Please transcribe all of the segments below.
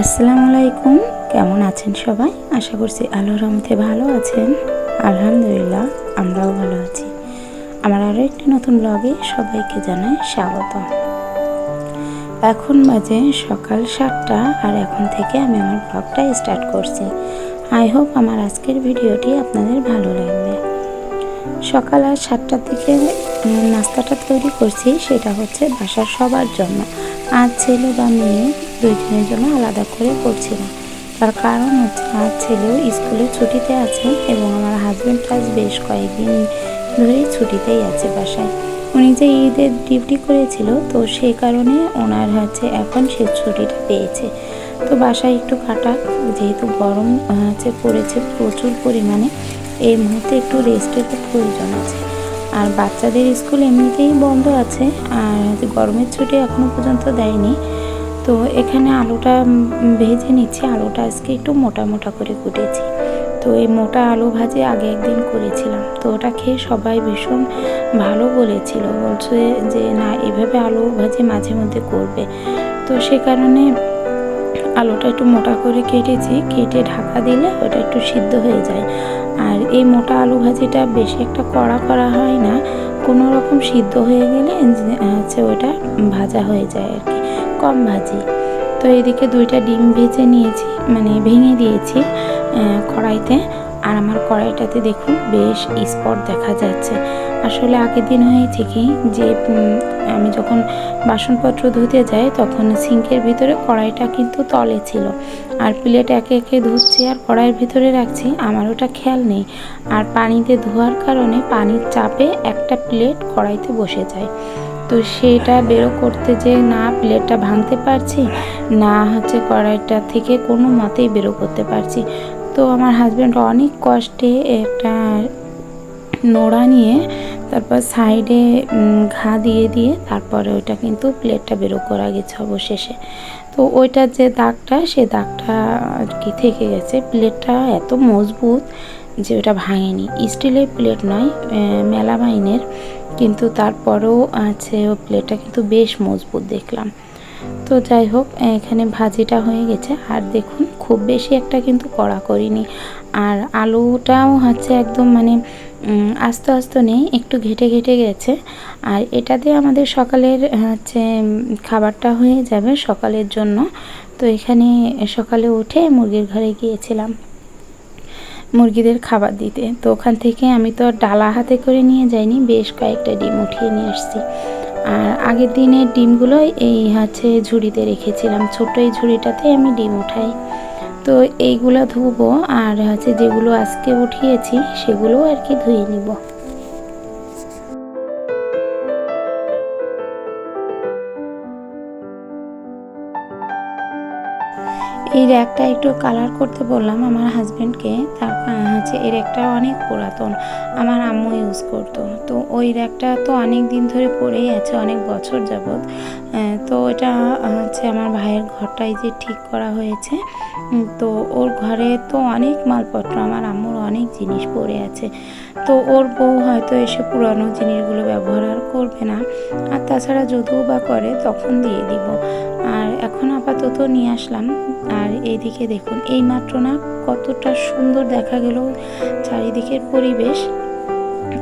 আসসালামু আলাইকুম। কেমন আছেন সবাই? আশা করছি আল্লাহর রহমতে ভালো আছেন। আলহামদুলিল্লাহ, আমরাও ভালো আছি। আমার আরও একটি নতুন ব্লগে সবাইকে জানাই স্বাগত। এখন বাজে সকাল সাতটা, আর এখন থেকে আমি আমার ব্লগটা স্টার্ট করছি। আই হোপ আমার আজকের ভিডিওটি আপনাদের ভালো লাগবে। সকাল আর সাতটার দিকে নাস্তাটা তৈরি করছি, সেটা হচ্ছে বাসার সবার জন্য। আর ছেলে বা মেয়ে দুইজনের জন্য আলাদা করে করছি না তার কারণ হচ্ছে আমার ছেলেও স্কুলে ছুটিতে আছে এবং আমার হাজব্যান্ড আজ বেশ কয়েকদিন ধরেই ছুটিতেই আছে বাসায়। উনি যে ঈদের ডিউটি করেছিল, তো সেই কারণে ওনার হচ্ছে এখন সে ছুটিটা পেয়েছে। তো বাসায় একটু কাটা, যেহেতু গরম হচ্ছে পড়েছে প্রচুর পরিমাণে, এই মুহূর্তে একটু রেস্টের প্রয়োজন আছে। আর বাচ্চাদের স্কুল এমনিতেই বন্ধ আছে, আর গরমের ছুটি এখনও পর্যন্ত দেয়নি। তো এখানে আলুটা ভেজে নিচ্ছি। আলুটা আজকে একটু মোটা মোটা করে কুটেছি। তো এই মোটা আলু ভাজি আগে একদিন করেছিলাম। তো ওটা খেয়ে সবাই ভীষণ ভালো বলেছিল। বলছে যে, না, এভাবে আলু ভাজি মাঝে মধ্যে করবে। তো সে কারণে আলুটা একটু মোটা করে কেটেছি। কেটে ঢাকা দিলে ওটা একটু সিদ্ধ হয়ে যায়। আর এই মোটা আলু ভাজিটা বেশি একটা কড়া করা হয় না। কোনো রকম সিদ্ধ হয়ে গেলে হচ্ছে ওটা ভাজা হয়ে যায় আর কি। কম ভাজি। তো এদিকে দুইটা ডিম ভেজে নিয়েছি মানে ভেঙে দিয়েছি কড়াইতে। আর আমার কড়াইটাতে দেখুন বেশ স্পট দেখা যাচ্ছে। আসলে আগের দিন হয়েছে কি যে আমি যখন বাসনপত্র ধুতে যাই তখন সিঙ্কের ভিতরে কড়াইটা কিন্তু তলে ছিল। আর প্লেট একে একে ধুচ্ছি আর কড়াইয়ের ভিতরে রাখছি, আমার ওটা খেয়াল নেই। আর পানিতে ধোয়ার কারণে পানির চাপে একটা প্লেট কড়াইতে বসে যায়। তো সেটা বেরো করতে যে না প্লেটটা ভাঙতে পারছি, না হচ্ছে কড়াইটা থেকে কোনো মতেই বেরো করতে পারছি। তো আমার হাজব্যান্ড অনেক কষ্টে একটা নোড়া নিয়ে তারপর সাইডে ঘা দিয়ে দিয়ে তারপরে ওইটা কিন্তু প্লেটটা বেরো করা গেছে অবশেষে। তো ওইটার যে দাগটা, সে দাগটা আর কি থেকে গেছে। প্লেটটা এত মজবুত যে ওটা ভাঙেনি। স্টিলের প্লেট নয় মেলামাইনের কিন্তু তারপরেও আছে, ও প্লেটটা কিন্তু বেশ মজবুত দেখলাম। তো যাই হোক, এখানে ভাজিটা হয়ে গেছে। আর দেখুন, খুব বেশি একটা কিন্তু কড়া করিনি। আর আলুটাও হচ্ছে একদম মানে আস্তে আস্তে নেই, একটু ঘেটে ঘেটে গেছে। আর এটাতে আমাদের সকালের, হচ্ছে খাবারটা হয়ে যাবে সকালের জন্য। তো এখানে সকালে উঠে মুরগির ঘরে গিয়েছিলাম। মুরগিদের খাবার দিতে। তো ওখান থেকে আমি তো ডালা হাতে করে নিয়ে যাইনি, বেশ কয়েকটা ডিম উঠিয়ে নিয়ে আসছি। আর আগের দিনের ডিমগুলো এই হচ্ছে ঝুড়িতে রেখেছিলাম। ছোট এই ঝুড়িটাতে আমি ডিম উঠাই। তো এইগুলো ধুবো, আর হচ্ছে যেগুলো আজকে উঠিয়েছি সেগুলো আর কি ধুয়ে নিব। এই র্যাকটা একটু কালার করতে বললাম আমার হাজব্যান্ডকে তার কারণ হচ্ছে এই র্যাকটা অনেক পুরাতন, আমার আম্মু ইউজ করতো। তো ওই র্যাকটা তো অনেক দিন ধরে পড়েই আছে, অনেক বছর যাবৎ। তো এটা হচ্ছে আমার ভাইয়ের ঘরটাই যে ঠিক করা হয়েছে। তো ওর ঘরে তো অনেক মালপত্র, আমার আম্মুর অনেক জিনিস পড়ে আছে। তো ওর বউ হয়তো এসে পুরানো জিনিসগুলো ব্যবহার আর করবে না। আর তাছাড়া যদিও বা করে তখন দিয়ে দিব। আর এখন আপাতত নিয়ে আসলাম। আর এইদিকে দেখুন এই মাত্র না কতটা সুন্দর দেখা গেল চারিদিকের পরিবেশ।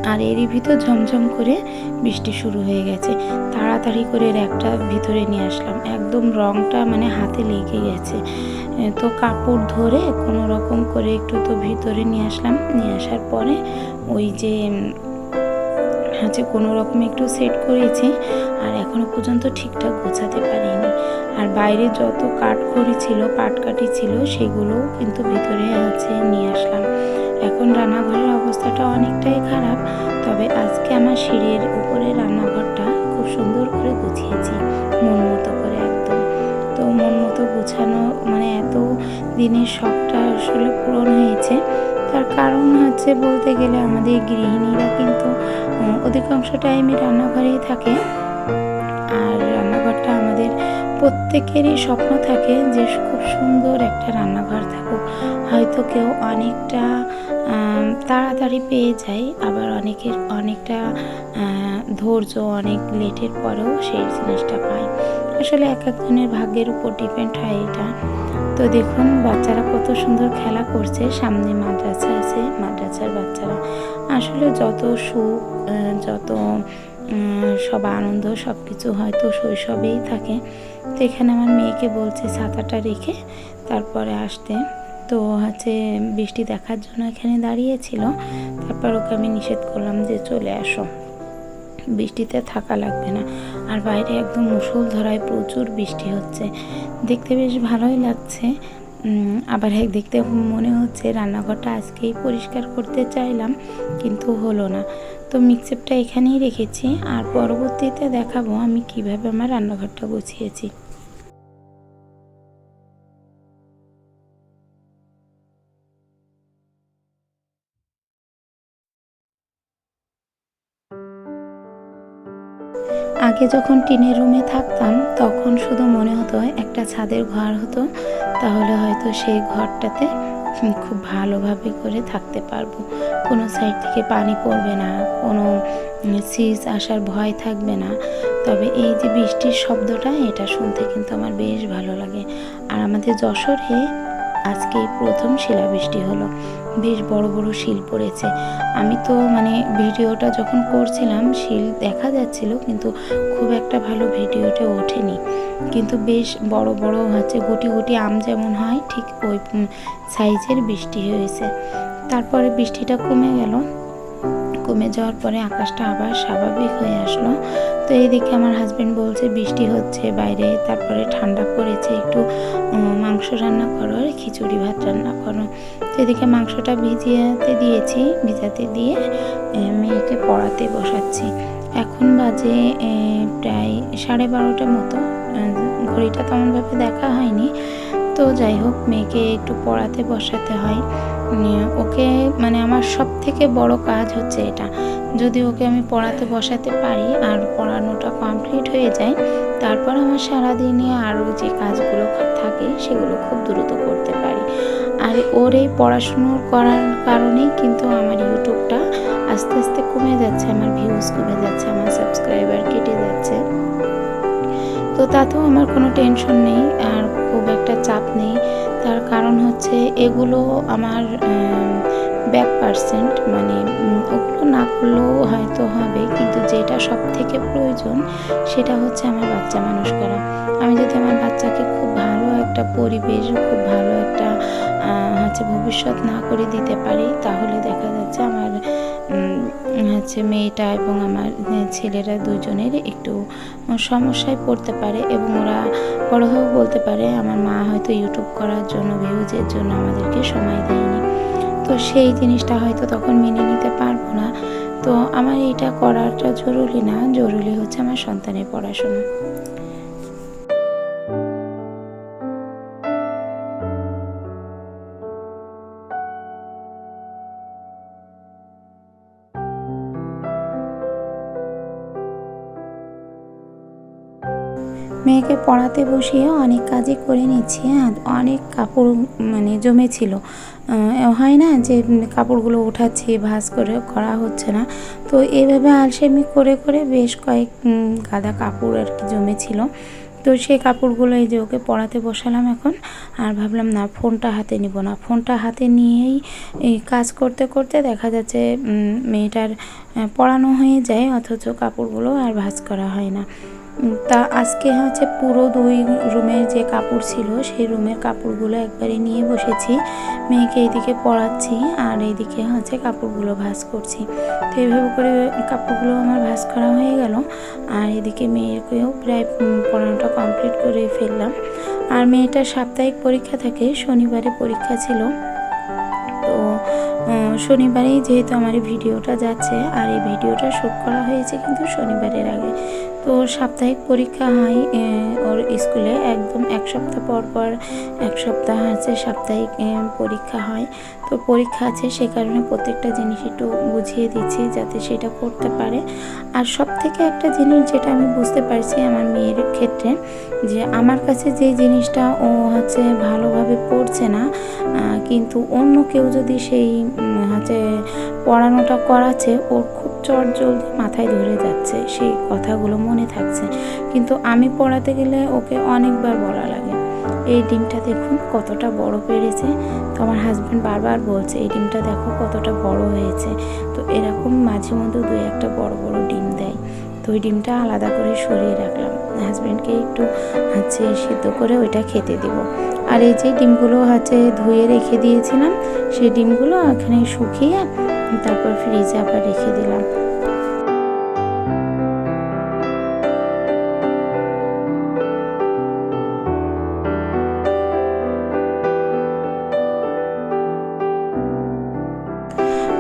আর এরই ভিতর ঝমঝম করে বৃষ্টি শুরু হয়ে গেছে। তাড়াতাড়ি করে র্যাকটা ভিতরে নিয়ে আসলাম। একদম রংটা মানে হাতে লেগে গেছে। তো কাপড় ধরে কোনো রকম করে একটু তো ভিতরে নিয়ে আসলাম। নিয়ে আসার পরে ওই যে হচ্ছে কোনো রকম একটু সেট করেছি আর এখনও পর্যন্ত ঠিকঠাক গোছাতে পারিনি। আর বাইরে যত কাঠখড়ি ছিল, পাটকাঠি ছিল, সেগুলোও কিন্তু ভিতরে হচ্ছে নিয়ে আসলাম। এখন রান্নাঘরের অবস্থাটা অনেকটাই খারাপ, তবে আজকে আমার সিঁড়ির উপরে রান্নাঘরটা খুব সুন্দর করে গুছিয়েছি, মন মতো গুছানো মানে এত দিনের শখটা আসলে পূরণ হয়েছে। তার কারণ হচ্ছে বলতে গেলে আমাদের গৃহিণীরা কিন্তু অধিকাংশ টাইমে রান্নাঘরেই থাকে। আর রান্নাঘরটা আমাদের প্রত্যেকেরই স্বপ্ন থাকে যে খুব সুন্দর একটা রান্নাঘর থাকুক। হয়তো কেউ অনেকটা তাড়াতাড়ি পেয়ে যায়, আবার অনেকের অনেকটা ধৈর্য অনেক লেটের পরেও সেই জিনিসটা পায়। আসলে এক একজনের ভাগ্যের উপর ডিপেন্ড হয় এটা। তো দেখুন, বাচ্চারা কত সুন্দর খেলা করছে। সামনে মাদ্রাসা আছে, মাদ্রাসার বাচ্চারা আসলে যত সুখ যত সব আনন্দ সব কিছু হয়তো শৈশবেই থাকে। তো এখানে আমার মেয়েকে বলছে, ছাতাটা রেখে তারপরে আসতে। তো হচ্ছে বৃষ্টি দেখার জন্য এখানে দাঁড়িয়েছিল তারপর ওকে আমি নিষেধ করলাম যে চলে আসো। বৃষ্টিতে থাকা লাগবে না। আর বাইরে একদম মুসুল ধরায় প্রচুর বৃষ্টি হচ্ছে। দেখতে বেশ ভালোই লাগছে। আবার এক দেখতে মনে হচ্ছে রান্নাঘরটা আজকেই পরিষ্কার করতে চাইলাম, কিন্তু হলো না। তো মিক্সেপটা এখানেই রেখেছি, আর পরবর্তীতে দেখাবো আমি কীভাবে আমার রান্নাঘরটা গুছিয়েছি। আগে যখন টিনের রুমে থাকতাম, তখন শুধু মনে হতো একটা ছাদের ঘর হতো। তাহলে হয়তো সেই ঘরটাতে খুব ভালোভাবে করে থাকতে পারব। কোনো সাইড থেকে পানি পড়বে না, কোনো সিজ আসার ভয় থাকবে না। তবে এই যে বৃষ্টির শব্দটা, এটা শুনতে কিন্তু আমার বেশ ভালো লাগে। আর আমাদের যশোরে আজকে প্রথম শিলাবৃষ্টি হলো। বেশ বড় বড় শিল পড়েছে। আমি তো মানে ভিডিওটা যখন করছিলাম, শিল দেখা যাচ্ছিল কিন্তু খুব একটা ভালো ভিডিওটা ওঠেনি। কিন্তু বেশ বড় বড় হচ্ছে, গুটি গুটি আম যেমন হয়, ঠিক ওই সাইজের বৃষ্টি হয়েছে। তারপরে বৃষ্টিটা কমে গেল। কমে যাওয়ার পরে আকাশটা আবার স্বাভাবিক হয়ে আসলো। তো এইদিকে আমার হাজব্যান্ড বলছে, বৃষ্টি হচ্ছে বাইরে, তারপরে ঠান্ডা পড়েছে, একটু মাংস রান্না করো আর খিচুড়ি ভাত রান্না করো। তো এদিকে মাংসটা ভিজিয়াতে দিয়েছি, ভিজাতে দিয়ে মেয়েকে পড়াতে বসাচ্ছি। এখন বাজে প্রায় সাড়ে বারোটার মতো। ঘড়িটা তেমনভাবে দেখা হয়নি। তো যাই হোক, মেয়েকে একটু পড়াতে বসাতে হয়। ওকে মানে আমার সব থেকে বড় কাজ হচ্ছে এটা। যদি ওকে আমি পড়াতে বসাতে পারি আর পড়ানোটা কমপ্লিট হয়ে যায়, তারপর আমার সারাদিনে আরও যে কাজগুলো থাকে সেগুলো খুব দ্রুত করতে পারি। আর ওর এই পড়াশুনো করার কারণেই কিন্তু আমার ইউটিউবটা আস্তে আস্তে কমে যাচ্ছে, আমার ভিউজ কমে যাচ্ছে, আমার সাবস্ক্রাইবার কেটে যাচ্ছে। তো তাতেও আমার কোনো টেনশন নেই আর খুব একটা চাপ নেই। তার কারণ হচ্ছে এগুলো আমার ব্যাক পার্সেন্ট মানে ওগুলো না করলেও হয়তো হবে, কিন্তু যেটা সব থেকে প্রয়োজন সেটা হচ্ছে আমার বাচ্চা মানুষ করা। আমি যদি আমার বাচ্চাকে খুব ভালো একটা পরিবেশ, খুব ভালো একটা হচ্ছে ভবিষ্যৎ না করে দিতে পারি, তাহলে দেখা যাচ্ছে আমার হচ্ছে মেয়েটা এবং আমার ছেলেরা দুজনের একটু সমস্যায় পড়তে পারে এবং ওরা বড় হয়েও বলতে পারে, আমার মা হয়তো ইউটিউব করার জন্য ভিউজের জন্য আমাদেরকে সময় দেয়নি। তো সেই জিনিসটা হয়তো তখন মেনে নিতে পারব না। তো আমার এটা করাটা জরুরি না। জরুরি হচ্ছে আমার সন্তানের পড়াশোনা। মেয়েকে পড়াতে বসিয়ে অনেক কাজই করে নিচ্ছি আর অনেক কাপড় মানে জমেছিল। হয় না যে কাপড়গুলো উঠাচ্ছি, ভাঁজ করে করা হচ্ছে না। তো এইভাবে আলসেমি করে করে বেশ কয়েক গাদা কাপড় আর কি জমেছিল। তো সেই কাপড়গুলো এই যে ওকে পড়াতে বসালাম এখন, আর ভাবলাম না, ফোনটা হাতে নিব না। ফোনটা হাতে নিয়েই এই কাজ করতে করতে দেখা যাচ্ছে মেয়েটার আহ, পড়ানো হয়ে যায় অথচ কাপড়গুলো আর ভাঁজ করা হয় না। তা আজকে হচ্ছে পুরো দুই রুমের যে কাপড় ছিল সেই রুমের কাপড়গুলো একবারে নিয়ে বসেছি। মেয়েকে এইদিকে পড়াচ্ছি আর এইদিকে হচ্ছে কাপড়গুলো ভাঁজ করছি। তো এইভাবে করে কাপড়গুলো আমার ভাঁজ করা হয়ে গেল। আর এদিকে মেয়েকেও প্রায় পড়ানোটা কমপ্লিট করে ফেললাম। আর মেয়েটার সাপ্তাহিক পরীক্ষা থাকে শনিবারে পরীক্ষা ছিল। তো শনিবারেই যেহেতু আমার এই ভিডিওটা যাচ্ছে, আর এই ভিডিওটা শ্যুট করা হয়েছে কিন্তু শনিবারের আগে। তো সাপ্তাহিক পরীক্ষা হয় ওর স্কুলে একদম এক সপ্তাহ পর পর এক সপ্তাহ আছে সাপ্তাহিক পরীক্ষা হয়। তো পরীক্ষা আছে সে কারণে প্রত্যেকটা জিনিস একটু বুঝিয়ে দিচ্ছি যাতে সেটা করতে পারে। আর সব থেকে একটা জিনিস যেটা আমি বুঝতে পারছি আমার মেয়ের ক্ষেত্রে, যে আমার কাছে যে জিনিসটা ও হচ্ছে ভালোভাবে পড়ছে না কিন্তু অন্য কেউ যদি সেই হচ্ছে পড়ানোটা করাচ্ছে, ওর চট জলদি মাথায় ধরে যাচ্ছে, সেই কথাগুলো মনে থাকছে। কিন্তু আমি পড়াতে গেলে ওকে অনেকবার বলা লাগে। এই ডিমটা দেখুন কতটা বড় পেরেছে। তো আমার হাজব্যান্ড বারবার বলছে, এই ডিমটা দেখো কতটা বড় হয়েছে। তো এরকম মাঝে মধ্যে দুই একটা বড় বড় ডিম দেয়। তো ওই ডিমটা আলাদা করে সরিয়ে রাখলাম। হাজব্যান্ডকে একটু হচ্ছে সিদ্ধ করে ওইটা খেতে দিব। আর এই যে ডিমগুলো হচ্ছে ধুয়ে রেখে দিয়েছিলাম, সেই ডিমগুলো এখানে শুকিয়ে তারপর ফ্রিজে আবার রেখে দিলাম।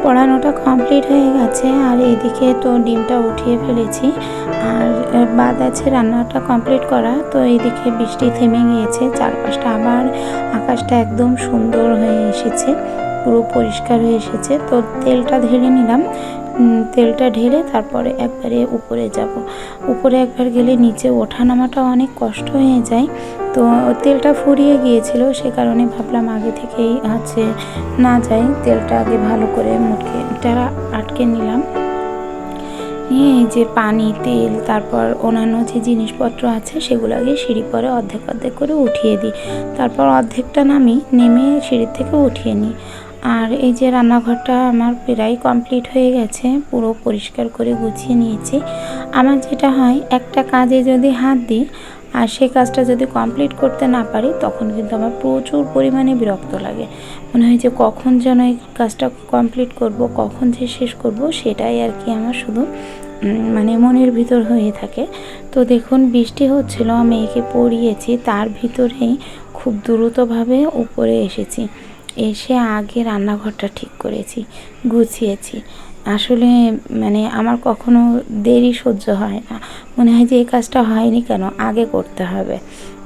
পড়ানোটা কমপ্লিট হয়ে গেছে, আর এইদিকে তো ডিমটা উঠিয়ে ফেলেছি। আর বাদ আছে রান্নাটা কমপ্লিট করা, তো এইদিকে বৃষ্টি থেমে গিয়েছে, চারপাশটা আবার আকাশটা একদম সুন্দর হয়ে এসেছে। পুরো পরিষ্কার হয়ে এসেছে। তো তেলটা ঢেলে নিলাম। তেলটা ঢেলে তারপরে একবারে উপরে যাব। উপরে একবার গেলে নিচে ওঠা নামাটা অনেক কষ্ট হয়ে যায়। তো তেলটা ফুরিয়ে গিয়েছিল, সে কারণে ভাবলাম আগে থেকেই হচ্ছে না যাই তেলটা আগে ভালো করে মুটকে আটকে নিলাম। নিয়ে যে পানি, তেল, তারপর অন্যান্য যে জিনিসপত্র আছে, সেগুলো আগে সিঁড়ি পরে অর্ধেক অর্ধেক করে উঠিয়ে দিই। তারপর অর্ধেকটা নামি, নেমে সিঁড়ির থেকে উঠিয়ে নিই। আর এই যে রান্নাঘরটা আমার প্রায় কমপ্লিট হয়ে গেছে, পুরো পরিষ্কার করে গুছিয়ে নিয়েছি। আমার যেটা হয়, একটা কাজে যদি হাত দিই, আর সেই কাজটা যদি কমপ্লিট করতে না পারি, তখন কিন্তু আমার প্রচুর পরিমাণে বিরক্ত লাগে। মনে হয় যে কখন যেন এই কাজটা কমপ্লিট করব, কখন যে শেষ করব, সেটাই আর কি আমার শুধু মানে মনের ভিতর হয়ে থাকে। তো দেখুন, বৃষ্টি হচ্ছিল একে পড়িয়েছি তার ভিতরেই খুব দ্রুতভাবে উপরে এসেছি। এসে আগে রান্নাঘরটা ঠিক করেছি, গুছিয়েছি। আসলে মানে আমার কখনো দেরি সহ্য হয় না। মনে হয় যে এই কাজটা হয়নি কেন? আগে করতে হবে।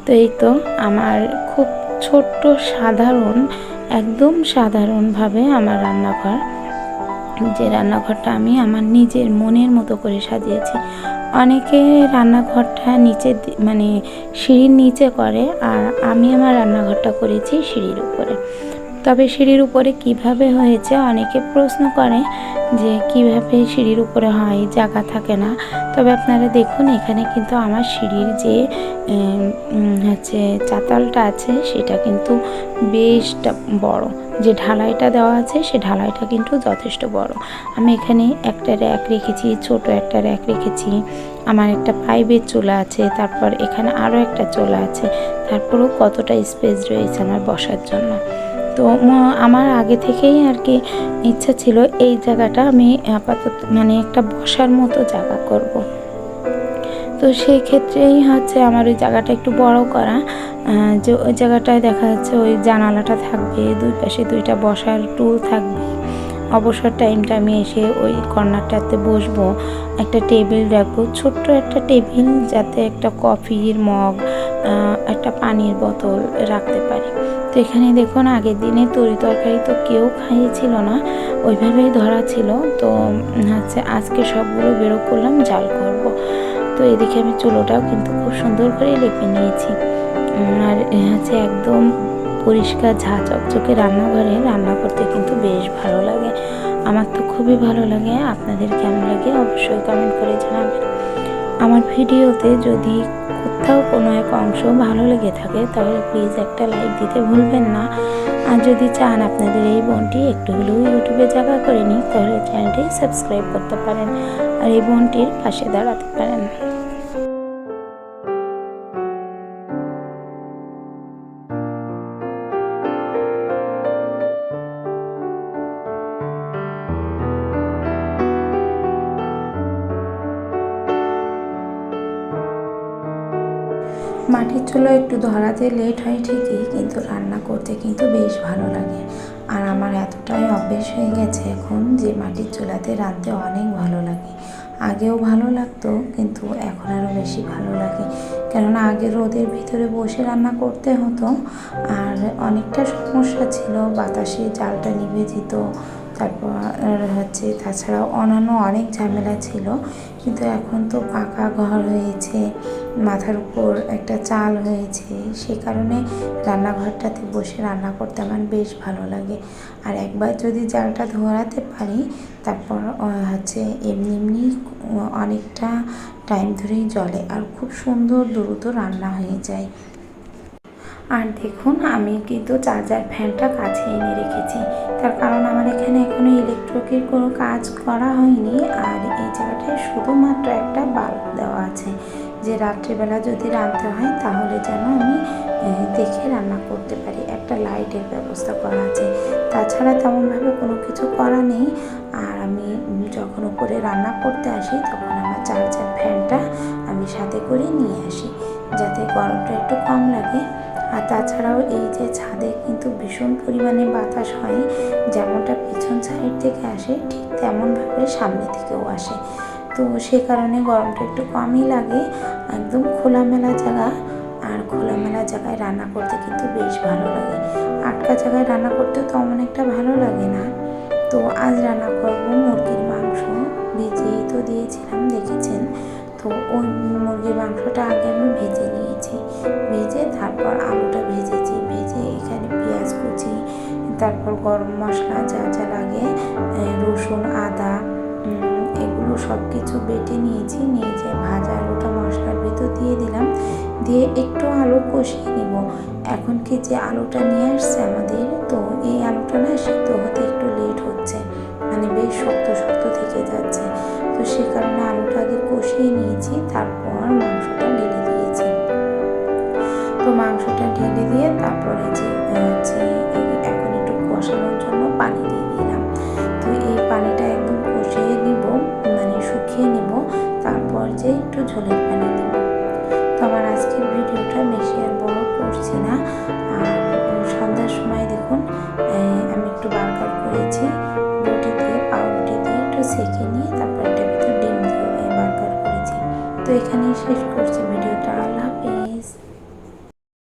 তো এই তো আমার খুব ছোট্ট সাধারণ, একদম সাধারণভাবে আমার রান্নাঘর। যে রান্নাঘরটা আমি আমার নিজের মনের মতো করে সাজিয়েছি। অনেকে রান্নাঘরটা নিচে মানে সিঁড়ির নিচে করে, আর আমি আমার রান্নাঘরটা করেছি সিঁড়ির উপরে। তবে সিঁড়ির উপরে কীভাবে হয়েছে অনেকে প্রশ্ন করে যে কীভাবে সিঁড়ির উপরে হয়, জায়গা থাকে না। তবে আপনারা দেখুন, এখানে কিন্তু আমার সিঁড়ির যে হচ্ছে চাতালটা আছে, সেটা কিন্তু বেশটা বড়। যে ঢালাইটা দেওয়া আছে, সে ঢালাইটা কিন্তু যথেষ্ট বড়। আমি এখানে একটা র্যাক রেখেছি, ছোট একটা র্যাক রেখেছি। আমার একটা পাইপের চুলা আছে, তারপর এখানে আরও একটা চুলা আছে। তারপরেও কতটা স্পেস রয়েছে আমার বসার জন্য। তো আমার আগে থেকেই আর কি ইচ্ছা ছিল এই জায়গাটা আমি আপাতত মানে একটা বসার মতো জায়গা করব। তো সেই ক্ষেত্রেই হচ্ছে আমার ওই জায়গাটা একটু বড় করা। যে ওই জায়গাটায় দেখা যাচ্ছে ওই জানালাটা থাকবে, দুই পাশে দুইটা বসার টুল থাকবে। অবসর টাইমটা আমি এসে ওই কর্নারটাতে বসবো, একটা টেবিল রাখব, ছোট্ট একটা টেবিল যাতে একটা কফির মগ একটা পানির বোতল রাখতে পারি। তো এখানে দেখুন, আগের দিনে তরি তরকারি তো কেউ খাইয়েছিল না, ওইভাবেই ধরা ছিল। তো হচ্ছে আজকে সবগুলো বেরো করলাম, জাল করব। তো এদিকে আমি চুলোটাও কিন্তু খুব সুন্দর করে লেপে নিয়েছি। আর হচ্ছে একদম পরিষ্কার ঝা চকচকে রান্নাঘরে, রান্না করতে কিন্তু বেশ ভালো লাগে। আমার তো খুবই ভালো লাগে। আপনাদের কেমন লাগে অবশ্যই কমেন্ট করে জানাবেন। আমার ভিডিওতে যদি কোথাও কোনো এক অংশ ভালো লেগে থাকে, তাহলে প্লিজ একটা লাইক দিতে ভুলবেন না। আর যদি চান আপনাদের এই বোনটি একটু হলেও ইউটিউবে জায়গা করে নিই তাহলে চ্যানেলটি সাবস্ক্রাইব করতে পারেন। আর এই বোনটির পাশে দাঁড়াতে পারেন। একটু ধরাতে লেট হয় ঠিকই, কিন্তু রান্না করতে কিন্তু বেশ ভালো লাগে। আর আমার এতটাই অভ্যেস হয়ে গেছে এখন যে মাটির চুলাতে রাঁধতে অনেক ভালো লাগে। আগেও ভালো লাগতো, কিন্তু এখন আরও বেশি ভালো লাগে। কেননা আগে রোদের ভিতরে বসে রান্না করতে হতো, আর অনেকটা সমস্যা ছিল, বাতাসে জালটা নিভে যেত তারপর হচ্ছে তাছাড়াও অন্যান্য অনেক ঝামেলা ছিল। কিন্তু এখন তো পাকা ঘর হয়েছে, মাথার উপর একটা চাল হয়েছে, সে কারণে রান্নাঘরটাতে বসে রান্না করতে আমার বেশ ভালো লাগে। আর একবার যদি জালটা ধরাতে পারি, তারপর হচ্ছে এমনি এমনি অনেকটা টাইম ধরেই জ্বলে। আর খুব সুন্দর দ্রুত রান্না হয়ে যায়। আর দেখুন, আমি কিন্তু চার্জার ফ্যানটা কাছে এনে রেখেছি। তার কারণ আমার এখানে এখনও ইলেকট্রিকের কোনো কাজ করা হয়নি। আর এই জায়গাটায় শুধুমাত্র একটা বাল্ব দেওয়া আছে। যে রাত্রিবেলা যদি রাঁধতে হয়, তাহলে যেন আমি দেখে রান্না করতে পারি। একটা লাইটের ব্যবস্থা করা আছে। তাছাড়া তেমনভাবে কোনো কিছু করা নেই। আর আমি যখন উপরে রান্না করতে আসি, তখন আমার চার্জার ফ্যানটা আমি সাথে করে নিয়ে আসি। যাতে গরমটা একটু কম লাগে। আর তাছাড়াও এই যে ছাদে কিন্তু ভীষণ পরিমাণে বাতাস হয়, যেমনটা পিছন সাইড থেকে আসে, ঠিক তেমনভাবে সামনে থেকেও আসে। তো সে কারণে গরমটা একটু কমই লাগে, একদম খোলামেলা জায়গা, আর খোলামেলা জায়গায় রান্না করতে কিন্তু বেশ ভালো লাগে। আটকা জায়গায় রান্না করতে তেমন একটা ভালো লাগে না। তো আজ রান্না করব মুরগির মাংস ভিজিয়েই তো দিয়েছিলাম, দেখেছেন? তারপর আলুটা ভেজেছি, ভেজে এখানে পেঁয়াজ কুচি, তারপর গরম মশলা যা যা লাগে রসুন, আদা এগুলো সব কিছু বেটে নিয়েছি নিয়ে যে ভাজা আলুটা মশলার ভিতর দিয়ে দিলাম, দিয়ে একটু আলু কষিয়ে নিব। এখন কি যে আলুটা নিয়ে আসছে আমাদের, তো এই আলুটা না সিদ্ধ হতে একটু লেট হচ্ছে মানে বেশ শক্ত শক্ত থেকে যাচ্ছে, তো সে কারণে আলুটা আগে কষিয়ে নিয়েছি, তারপর মাংসটা ঢেলে দিয়ে তারপরে যে হচ্ছে এখন একটু কষানোর জন্য পানি দিয়ে দিলাম। তো এই পানিটা একদম কষিয়ে নিব মানে শুকিয়ে নিব, তারপর যে একটু ঝোলের পানি দিব। তো আমার আজকের ভিডিওটা বেশি আর বড় করছি না। আর সন্ধ্যার সময় দেখুন আমি একটু বার্গার করেছি, রুটি দিয়ে, পাউরুটি দিয়ে একটু সেঁকে নিয়ে তারপর এটার ভিতর ডিম দিয়ে বার্গার করেছি। তো এখানেই শেষ করছি ভিডিওটা। আল্লাহ হাফেজ।